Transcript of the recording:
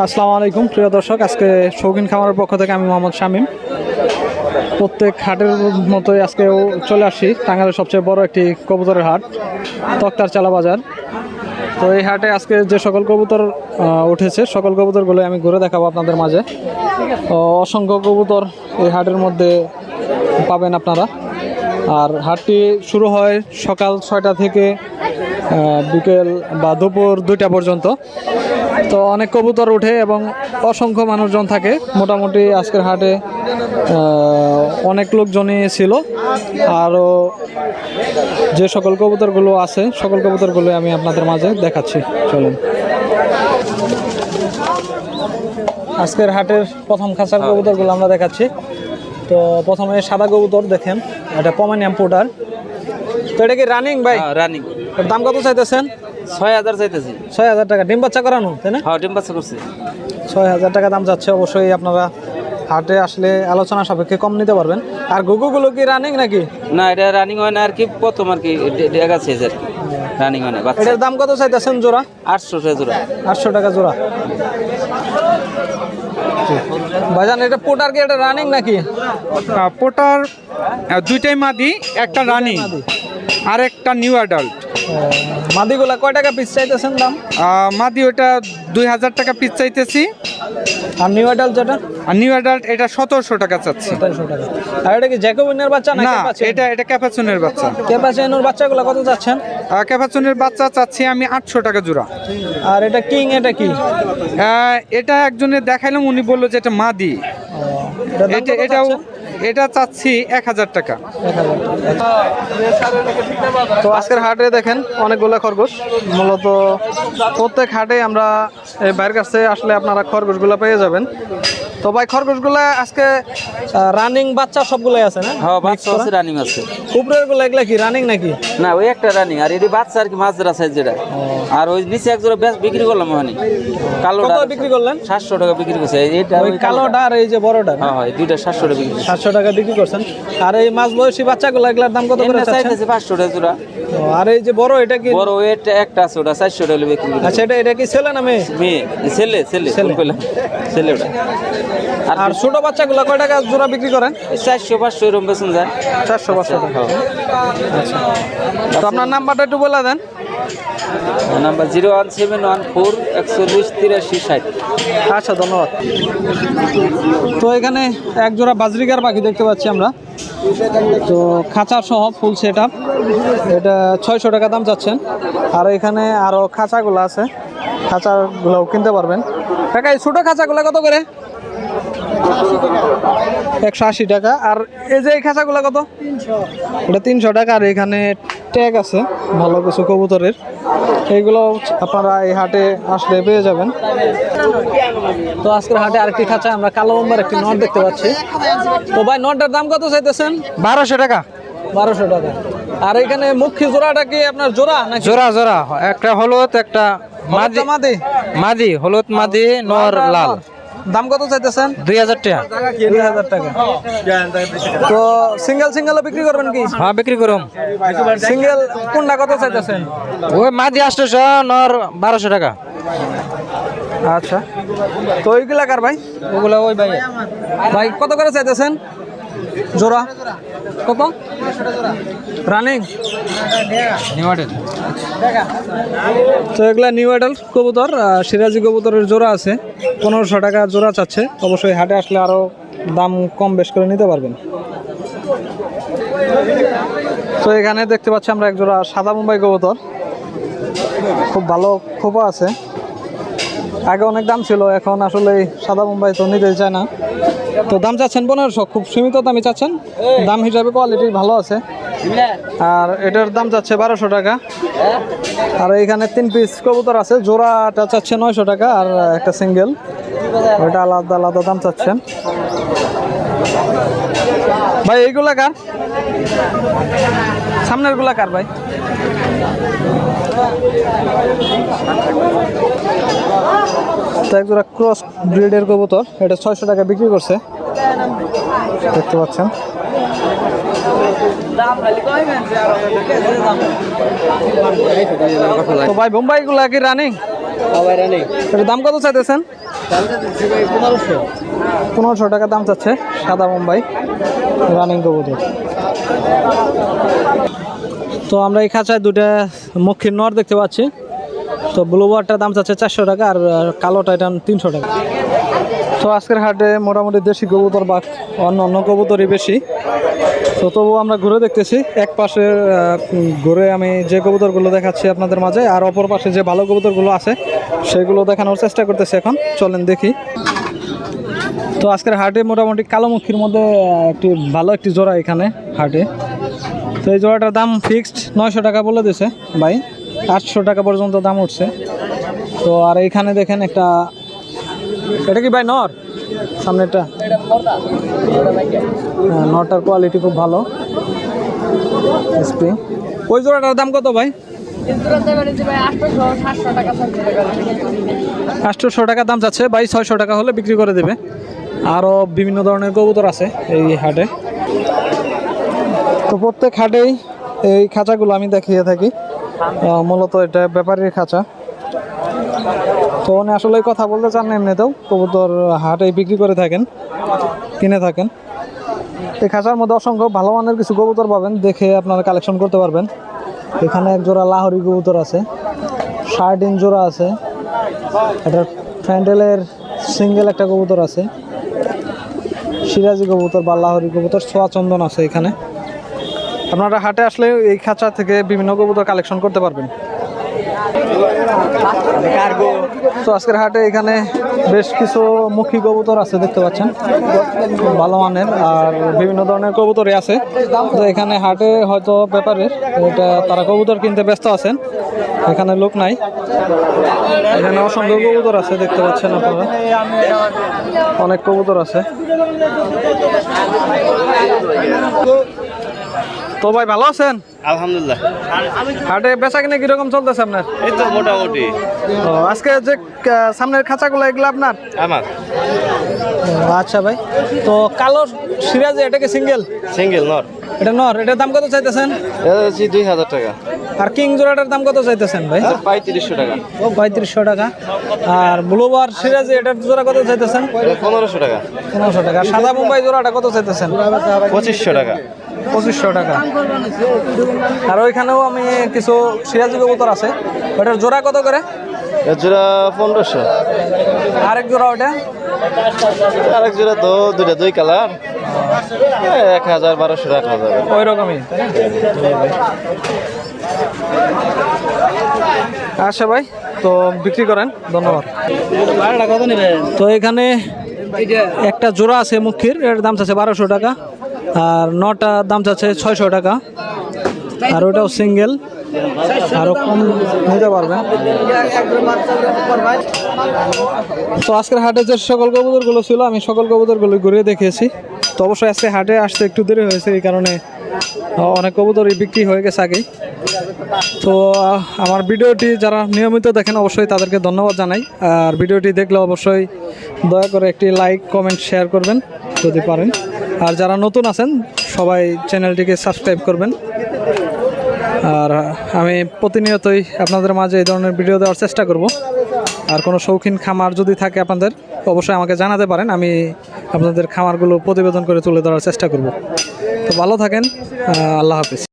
আসসালামু আলাইকুম, প্রিয় দর্শক। আজকে শৌখিন খামারের পক্ষ থেকে আমি মোহাম্মদ শামীম। প্রত্যেক হাটের মতোই আজকেও চলে আসি, টাঙ্গাইলের সবচেয়ে বড় একটি কবুতরের হাট, তক্তার চালা বাজার। তো এই হাটে আজকে যে সকল কবুতর উঠেছে, সকল কবুতরগুলো আমি ঘুরে দেখাবো আপনাদের মাঝে। অসংখ্য কবুতর এই হাটের মধ্যে পাবেন আপনারা। আর হাটটি শুরু হয় সকাল ছয়টা থেকে বিকেল বা দুপুর দুইটা পর্যন্ত। তো অনেক কবুতর ওঠে এবং অসংখ্য মানুষজন থাকে। মোটামুটি আজকের হাটে অনেক লোকজনই ছিল। আরও যে সকল কবুতরগুলো আছে সকল কবুতরগুলো আমি আপনাদের মাঝে দেখাচ্ছি। চলুন। আজকের হাটের প্রথম খাঁচার কবুতরগুলো আমরা দেখাচ্ছি। তো প্রথমে সাদা কবুতর দেখেন এটা পমানিয়াম পোটার তো এটা কি রানিং ভাই? রানিং দাম কত চাইতেছেন? ছয় হাজার চাইতেছি। ছয় হাজার টাকা। ডিম বাচ্চা করানো তাই না? হ্যাঁ ডিম বাচ্চা করছি। ছয় হাজার টাকা দাম যাচ্ছে অবশ্যই আপনারা হাটে আসলে আলোচনা সাপেক্ষে কম নিতে পারবেন। আর গুগুগুলো কি রানিং নাকি? না এটা রানিং হয় না আর কি প্রথম আর কি ডেগা সাইজ আর কি রানিং হয় না এটার দাম কত চাইতেছেন জোড়া? আটশো টাকা জোড়া। আটশো টাকা জোড়া। ভাইজান এটা পোটার কি এটা রানিং নাকি? পোটার দুইটাই মাদি একটা রানি আর একটা নিউ অ্যাডাল্ট মাদিগুলা কয় টাকা পিস চাইতেছেন দাম? মাদি ওটা দুই হাজার টাকা পিস চাইতেছি। আর নিউ আইডাল যেটা? আর নিউ অ্যাডাল্ট এটা সতেরোশো টাকা চাচ্ছি। সতেরোশো টাকা। আর এটা কি জ্যাকোবিনের বাচ্চা না এটা এটা ক্যাপাচনের বাচ্চা। ক্যাপাচিনোর বাচ্চাগুলো কত যাচ্ছেন আহ, ক্যাপাচনের বাচ্চা চাচ্ছি আমি আটশো টাকা জোড়া। আর এটা কিং এটা কি? এটা একজনের দেখাইলাম উনি বলল যে এটা মাদি। এটা এটাও চাচ্ছেন? এটা চাচ্ছি এক হাজার টাকা। তো আজকের হাটে দেখেন অনেকগুলো খরগোশ। মূলত প্রত্যেক হাটে আমরা এই বাইরের কাছে আসলে আপনারা খরগোশগুলো পেয়ে যাবেন। তো ভাই খরগোশগুলো আজকে রানিং বাচ্চা সবগুলোই আছে না? হ্যাঁ বাচ্চা আছে রানিং আছে। উপরেরগুলো এগুলা কি রানিং নাকি? না ওই একটা রানিং আর এটি বাচ্চা আর কি মাজরা সাইজ যেটা আর ওই নিচে এক জোড়া বেশ বিক্রি করলাম ওখানে কালোটা বিক্রি করলেন? সাতশো টাকা বিক্রি করছে। এইটা ওই কালোটা। আর এই যে বড়টা হ্যাঁ হ্যাঁ এই দুইটা সাতশো টাকা বিক্রি সাতশো টাকা বিক্রি করছেন। আর এই মাছ বয়সী বাচ্চাগুলো এগুলার দাম কত করে চাইতেছে পাঁচশো টাকা জোড়া। আর এই যে বড় এটা কি? বড় এটা একটা আছে ওটা চারশো টাকা বিক্রি করছে। আচ্ছা এটা এটা কি ছেলে না মেয়ে? মেয়ে ছেলে ছেলে ছেলে। ওটা। আর ছোট বাচ্চাগুলো কয় টাকা জোড়া বিক্রি করেন? চারশো পাঁচশো এরকম বেতন যায়। চারশো পাঁচশো টাকা। আচ্ছা। তো আপনার নাম্বারটা একটু বলে দেন। Number zero one seven one four একশো একচল্লিশ তিরাশি ষাট। আচ্ছা ধন্যবাদ। তো এখানে এক জোড়া বাজরিকার পাখি দেখতে পাচ্ছি আমরা। তো খাঁচা সহ ফুল সেট আপ এটা ছয়শো টাকা দাম চাচ্ছেন। আর এখানে আরও খাঁচাগুলো আছে। খাঁচাগুলোও কিনতে পারবেন। কাকা এই ছোটো খাঁচাগুলো কত করে? একশো আশি টাকা। আর এই যে এই খাঁচাগুলো কত? এটা তিনশো টাকা। আর এখানে ট্যাগ আছে ভালো কিছু কবুতরের। এইগুলো আপনারা এই হাটে আসলে পেয়ে যাবেন। তো আজকের হাটে আরেকটি খাঁচা আমরা কালো বোম্বার একটি নট দেখতে পাচ্ছি। তো ভাই নটটার দাম কত চাইতেছেন? বারোশো টাকা। বারোশো টাকা। আর এখানে মুখ্য জোড়াটা কি আপনার জোড়া নাকি? জোড়া জোড়া। একটা হলুদ একটা মাদি। মাদি? মাদি হলুদ মাদি নর। লাল। দাম কত চাইতেছেন? দুই হাজার টাকা। দুই হাজার টাকা। তো সিঙ্গেল সিঙ্গেল বিক্রি করবেন কি? হ্যাঁ বিক্রি করুন সিঙ্গেল কোনটা কত চাইতেছেন? ওই মাদি আটশোশো নর বারোশো টাকা। আচ্ছা। তো ওইগুলা কার ভাই? ওগুলা ওই ভাই ভাই কত করে চাইতেছেন? জোড়া? কত রানিং? তো এগুলা নিউ অ্যাডাল্ট কবুতর সিরাজি কবুতরের জোড়া আছে। পনেরোশো টাকা জোড়া চাচ্ছে। অবশ্যই হাটে আসলে আরও দাম কম বেশ করে নিতে পারবেন। তো এখানে দেখতে পাচ্ছি আমরা এক জোড়া সাদা মুম্বাই কবুতর। খুব ভালো খোপা আছে। আগে অনেক দাম ছিল, এখন আসলে সাদা মুম্বাই তো নিতে চায় না। তো দাম চাচ্ছেন পনেরোশো, খুব সীমিত দামে চাচ্ছেন। দাম হিসাবে কোয়ালিটি ভালো আছে। আর এটার দাম যাচ্ছে বারোশো টাকা। আর এইখানে তিন পিস কবুতর আছে, জোড়াটা চাচ্ছে নয়শো টাকা, আর একটা সিঙ্গেল ওইটা আলাদা আলাদা দাম চাচ্ছেন। ভাই, এইগুলা কার? সামনেরগুলা কার ভাই? তো এক জোড়া ক্রস ব্রিডের কবুতর। এটা ছয়শো টাকা বিক্রি করছে। দেখতে পাচ্ছেন। তো ভাই বোম্বাই গুলা কি রানিং এটার দাম কত চাইতেছেন? পনেরোশো। টাকা দাম চাচ্ছে সাদা মুম্বাই রানিং কবুতর। তো আমরা এই খাঁচায় দুটা মক্ষীর নর দেখতে পাচ্ছি। তো ব্লুবারটার দাম চাচ্ছে চারশো টাকা আর কালোটা এটা তিনশো টাকা। তো আজকের হাটে মোটামুটি দেশি কবুতর বা অন্য অন্য কবুতরই বেশি। তো তবু আমরা ঘুরে দেখতেছি। এক পাশে ঘুরে আমি যে কবুতরগুলো দেখাচ্ছি আপনাদের মাঝে আর অপর পাশে যে ভালো কবুতরগুলো আছে, সেগুলো দেখানোর চেষ্টা করতেছি এখন। চলেন দেখি। তো আজকের হাটে মোটামুটি কালো কালোমুখীর মধ্যে একটি ভালো একটি জোড়া এখানে হাটে। তো এই জোড়াটার দাম ফিক্সড নয়শো টাকা বলে দিয়েছে ভাই। আটশো টাকা পর্যন্ত দাম উঠছে। তো আর এইখানে দেখেন একটা, এটা কি ভাই নর? সামনেটা হ্যাঁ নটার কোয়ালিটি খুব ভালো। এসপি ওই জোড়াটার দাম কত ভাই? আটশোশো টাকা দাম যাচ্ছে বাই ছয়শো টাকা হলে বিক্রি করে দেবে। আরও বিভিন্ন ধরনের কবুতর আছে এই হাটে। তো প্রত্যেক হাটেই এই খাঁচাগুলো আমি দেখিয়ে থাকি। মূলত এটা ব্যাপারীর খাঁচা। তো উনি আসলে কথা বলতে চান না এমনিতেও। কবুতর হাটে বিক্রি করে থাকেন, কিনে থাকেন। এই খাঁচার মধ্যে অসংখ্য ভালো মানের কিছু কবুতর পাবেন, দেখে আপনারা কালেকশন করতে পারবেন। এখানে এক জোড়া লাহরি কবুতর আছে সার্ডিন জোড়া আছে। একটা ফ্যান্ডেলের সিঙ্গেল একটা কবুতর আছে। সিরাজি কবুতর বা লাহরি কবুতর, সোয়া চন্দন আছে এখানে। আপনারা হাটে আসলে এই খাঁচা থেকে বিভিন্ন কবুতর কালেকশন করতে পারবেন। তো আজকের হাটে এখানে বেশ কিছু মুখী কবুতর আছে দেখতে পাচ্ছেন। ভালো মানের আর বিভিন্ন ধরনের কবুতরই আছে। তো এখানে হাটে হয়তো ব্যাপারে এটা তারা কবুতর কিনতে ব্যস্ত আছেন এখানে লোক নাই। এখানে অসংখ্য কবুতর আছে দেখতে পাচ্ছেন আপনারা। অনেক কবুতর আছে। তো ভাই ভালো আছেন? আলহামদুলিল্লাহ। হাটে বেচা কিনে কীরকম চলতেছে আপনার? এই তো মোটামুটি। ও, আজকে যে সামনের খাঁচাগুলো এগুলো আপনার? আমার। আচ্ছা ভাই। তো কালো সিরাজ এটাকে সিঙ্গেল? সিঙ্গেল নট এটা নর এটার দাম কত চাইতেছেন? দুই হাজার টাকা। আর কিং জোড়াটার দাম কত চাইতেছেন ভাই? পঁয়ত্রিশশো টাকা। পঁয়ত্রিশশো টাকা। আর ব্লুবার সিরাজ এটার জোড়া কত চাইতেছেন? পনেরোশো টাকা। পনেরোশো টাকা। সাদা মুম্বাই জোড়াটা কত চাইতেছেন? পঁচিশশো টাকা। পঁচিশশো টাকা। আর ওইখানেও আমি কিছু সিরাজি কবুতর আছে। ওটার জোড়া কত করে? জোড়া পনেরোশো। আরেক জোড়া ওটা আরেক জোড়া তো দুইটা দুই কালার। এক হাজার বারোশো টাকা যাবে। ওই রকমই আচ্ছা ভাই তো বিক্রি করেন ধন্যবাদ। তো এখানে একটা জোড়া আছে মুখির এর দাম চাচ্ছে বারোশো টাকা। আর নটা দাম চাচ্ছে ছয়শো টাকা। আর ওটাও সিঙ্গেল। আরও কম নিতে পারবেন তো আজকের হাটে যে সকল কবুতরগুলো ছিল, আমি সকল কবুতরগুলো ঘুরিয়ে দেখিয়েছি। তো অবশ্যই আজকে হাটে আসতে একটু দেরি হয়েছে, এই কারণে অনেক কবুতরই বিক্রি হয়ে গেছে আগেই। তো আমার ভিডিওটি যারা নিয়মিত দেখেন, অবশ্যই তাদেরকে ধন্যবাদ জানাই। আর ভিডিওটি দেখলে অবশ্যই দয়া করে একটি লাইক, কমেন্ট, শেয়ার করবেন। যদি পারেন। আর যারা নতুন আছেন, সবাই চ্যানেলটিকে সাবস্ক্রাইব করবেন। আর আমি প্রতিনিয়তই আপনাদের মাঝে এই ধরনের ভিডিও দেওয়ার চেষ্টা করব। আর কোনো শৌখিন খামার যদি থাকে আপনাদের, অবশ্যই আমাকে জানাতে পারেন। আমি আপনাদের খামারগুলো প্রতিবেদন করে তুলে ধরার চেষ্টা করব। তো ভালো থাকেন আল্লাহ হাফিজ।